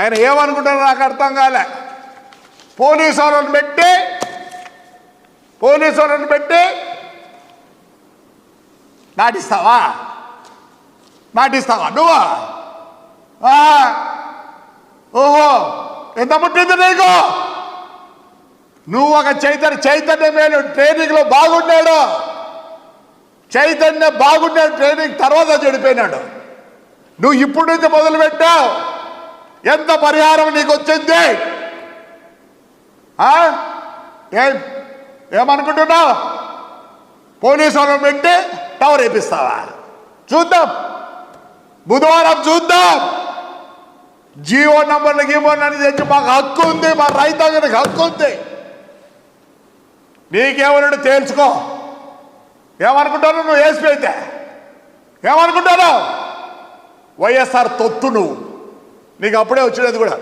ఆయన ఏమనుకుంటారో నాకు అర్థం కాలే. పోలీసు వాళ్ళని పెట్టి పోలీసు వాళ్ళని పెట్టి నాటిస్తావా? నాటిస్తావా? నువ్వు? ఓహో ఎంత పుట్టింది నీకు? నువ్వు ఒక చైతన్య చైతన్య మేలు ట్రైనింగ్లో బాగున్నాడు. చైతన్య బాగున్నాడు ట్రైనింగ్ తర్వాత చెడిపోయినాడు. నువ్వు ఇప్పుడు నుంచి మొదలు పెట్టావు ఎంత పరిహారం నీకు వచ్చింది? ఆ? ఏం? ఏమనుకుంటున్నావు? పోలీసు వాళ్ళని పెట్టి టవర్ వేపిస్తావా? చూద్దాం. బుధవారం చూద్దాం. జియో నంబర్లు గీవో అని తెచ్చి మాకు హక్కు ఉంది మా రైతాంగానికి హక్కు ఉంది. నీకేమన్నాడు తేల్చుకో. ఏమనుకుంటాను నువ్వు వేసిపోయితే అయితే ఏమనుకుంటాను? వైఎస్ఆర్ తొత్తు నువ్వు నీకు అప్పుడే వచ్చినది కూడా.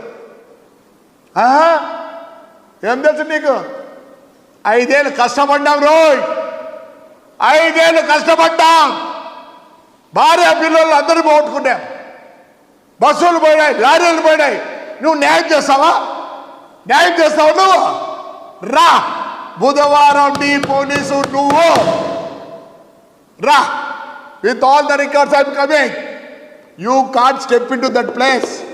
ఏం తెలుసు నీకు? ఐదేళ్ళు కష్టపడ్డాం రోయ్. ఐదేళ్ళు కష్టపడ్డాం. భార్య పిల్లలు అందరూ పోగొట్టుకున్నాం. బస్సులు పోయినాయి లారీలు పోయినాయి. నువ్వు న్యాయం చేస్తావా? న్యాయం చేస్తావు నువ్వు? రా. బుధవారం నీ పోలీసు నువ్వు. రా. With all the records I'm coming you caught step in to that place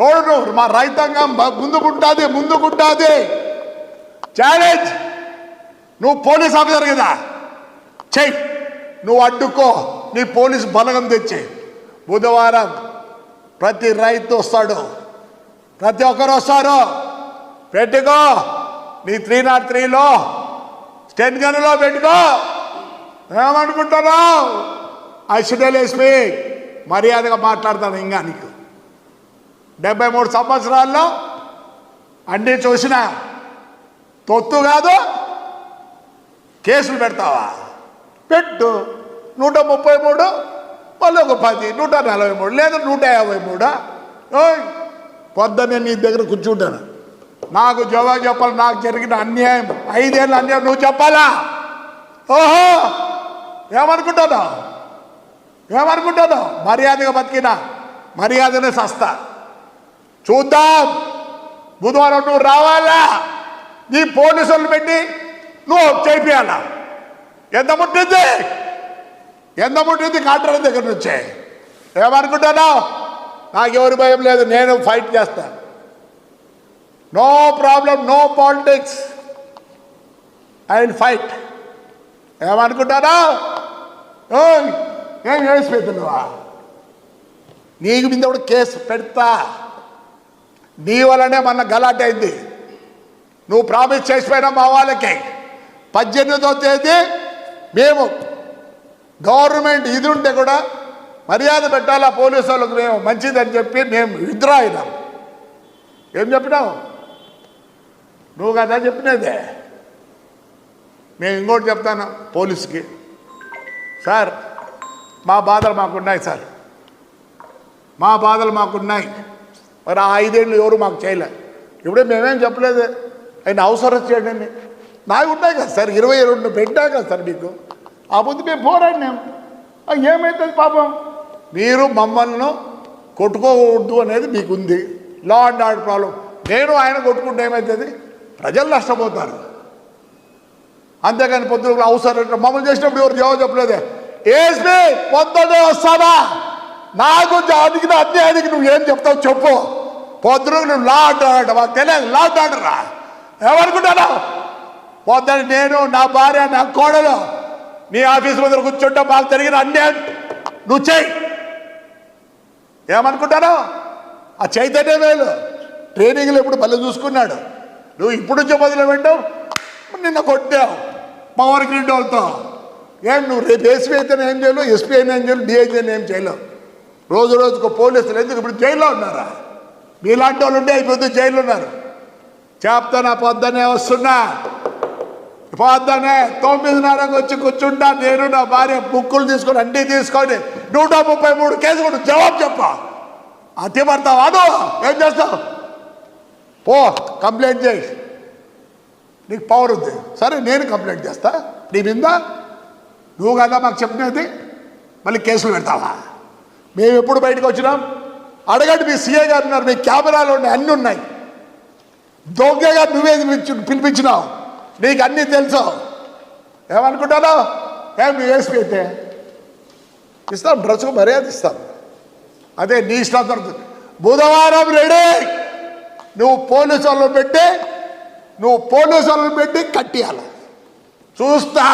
ఎవడు మా రైతాంగం బ- ముందుకుంటుంది ముందుకుంటాది. ఛాలెంజ్ నువ్వు పోలీస్ ఆఫీసర్ కదా? చెయ్యి నువ్వు అడ్డుకో. నీ పోలీస్ బలగం తెచ్చి. బుధవారం ప్రతి రైతు వస్తాడు. ప్రతి ఒక్కరు వస్తారు. పెట్టుకో. నీ త్రీ నాట్ త్రీలో స్టెన్ గన్లో పెట్టుకో. ఏమనుకుంటున్నావు? ఐశ్వర్యలేస్మి మర్యాదగా మాట్లాడతాను ఇంకా నీకు. డెబ్బై మూడు సంవత్సరాల్లో అన్నీ చూసిన తొత్తు కాదు కేసులు పెడతావా? పెట్టు. నూట ముప్పై మూడు మళ్ళీ ఒక పది నూట నలభై మూడు లేదా నూట యాభై మూడు? పొద్దున్నే నీ దగ్గర కూర్చుంటాను. నాకు జవాబు చెప్పాలి నాకు జరిగిన అన్యాయం. ఐదేళ్ళ అన్యాయం నువ్వు చెప్పాలా? ఓహో ఏమనుకుంటున్నావు ఏమనుకుంటున్నావు మర్యాదగా బతికినా మర్యాదనే సస్తా. చూద్దాం. బుధవారం నువ్వు రావాలా? నీ పోలీసులు పెట్టి నువ్వు చేపియాలా ఎంత ముట్టింది? ఎంత ముట్టింది కాంట్రాక్టర్ దగ్గర నుంచే? ఏమనుకుంటున్నావు నాకు ఎవరి భయం లేదు నేను ఫైట్ చేస్తాను no problem no politics. I will fight. ఏమనుకుంటారా ఏం ఏం చేసిపోతున్నావా నీకు మీద కూడా కేసు పెడతా. నీ వల్లనే మన గలాట్ అయింది. నువ్వు ప్రామిస్ చేసిపోయినా మా వాళ్ళకి. పద్దెనిమిదో తేదీ మేము గవర్నమెంట్ ఇది ఉంటే కూడా మర్యాద పెట్టాలా పోలీసు వాళ్ళకి మేము మంచిదని చెప్పి మేము విత్డ్రా అయినాం. ఏం చెప్పినావు? నువ్వు కదా చెప్పినదే. మేము ఇంకోటి చెప్తాను పోలీస్కి. సార్ మా బాధలు మాకున్నాయి సార్. మా బాధలు మాకున్నాయి. మరి ఆ ఐదేళ్ళు ఎవరు మాకు చేయలే. ఇప్పుడే మేమేం చెప్పలేదు? ఆయన అవసరం చేయండి నాకు ఉన్నాయి కదా సార్ ఇరవై రెండు పెట్టా కదా సార్ మీకు. ఆ ముందు మేము పోరాడినాం. ఏమవుతుంది పాపం? మీరు మమ్మల్ని కొట్టుకోవద్దు అనేది మీకు ఉంది లా అండ్ ఆర్డర్ ప్రాబ్లం నేను ఆయన కొట్టుకుంటే ఏమవుతుంది ప్రజలు నష్టపోతారు. అంతేగాని పొద్దున అవసరం మమ్మల్ని చేసినప్పుడు ఎవరు జవాబు చెప్పలేదే? ఏసీ పొద్దు వస్తావా నాకు జాతికి అన్యాయానికి నువ్వు ఏం చెప్తావు చెప్పు. పొద్దున నువ్వు లా అంటాడు మాకు తెలియదు లా అంటాడరా ఏమనుకుంటాను పొద్దున నేను నా భార్య నా కోడలు నీ ఆఫీస్ ముందర కూర్చుంటా మాకు జరిగిన అన్యాయం. నువ్వు చేయి ఏమనుకుంటాను ఆ చైతన్య వేలు ట్రైనింగ్లు ఎప్పుడు బల్ల చూసుకున్నాడు. నువ్వు ఇప్పుడు నుంచి మొదలు పెట్టావు. నిన్న కొట్టావు. పవర్ గ్రిడ్ వాళ్ళతో. ఏం నువ్వు రేపు ఏసీ అయితే ఏం చేయలేవు ఎస్పీ అయినా ఏం చేయలేవు డిఐజీ అయినా ఏం చేయలేవు. రోజు రోజుకు పోలీసులు ఎందుకు ఇప్పుడు జైల్లో ఉన్నారా? మీలాంటి వాళ్ళు ఉంటే అయిపోతే జైల్లో ఉన్నారు? చెప్తానా పొద్దునే వస్తున్నా. పొద్దునే తొమ్మిదిన్నరకు వచ్చి కూర్చుంటా. నేను నా భార్య బుక్కులు తీసుకొని అన్నీ తీసుకొని నూట ముప్పై మూడు కేసు కొడు జవాబు చెప్ప. అతి పడతావు. అదో ఏం చేస్తావు? పో కంప్లైంట్ చేయి. నీకు పవర్ ఉంది. సరే నేను కంప్లైంట్ చేస్తా. నీ మీద నువ్వు కదా మాకు చెప్పినది. మళ్ళీ కేసులు పెడతావా? మేము ఎప్పుడు బయటకు వచ్చినాం? అడగండి మీ సీఏ గారు ఉన్నారు మీ కెమెరాలు ఉన్నాయి అన్నీ ఉన్నాయి. దొంగగా నువ్వే పిలిపించినావు. నీకు అన్నీ తెలుసు. ఏమనుకుంటానో ఏం నువ్వు వేసి పెట్టే ఇస్తాం డ్రెస్కు మర్యాద ఇస్తాం. అదే నీ ఇష్టం దొరుకుతుంది బుధవారం రెడీ! నువ్వు పోలీసు వాళ్ళు పెట్టి నువ్వు పోలీసు వాళ్ళు పెట్టి కట్టేయాలి. చూస్తా.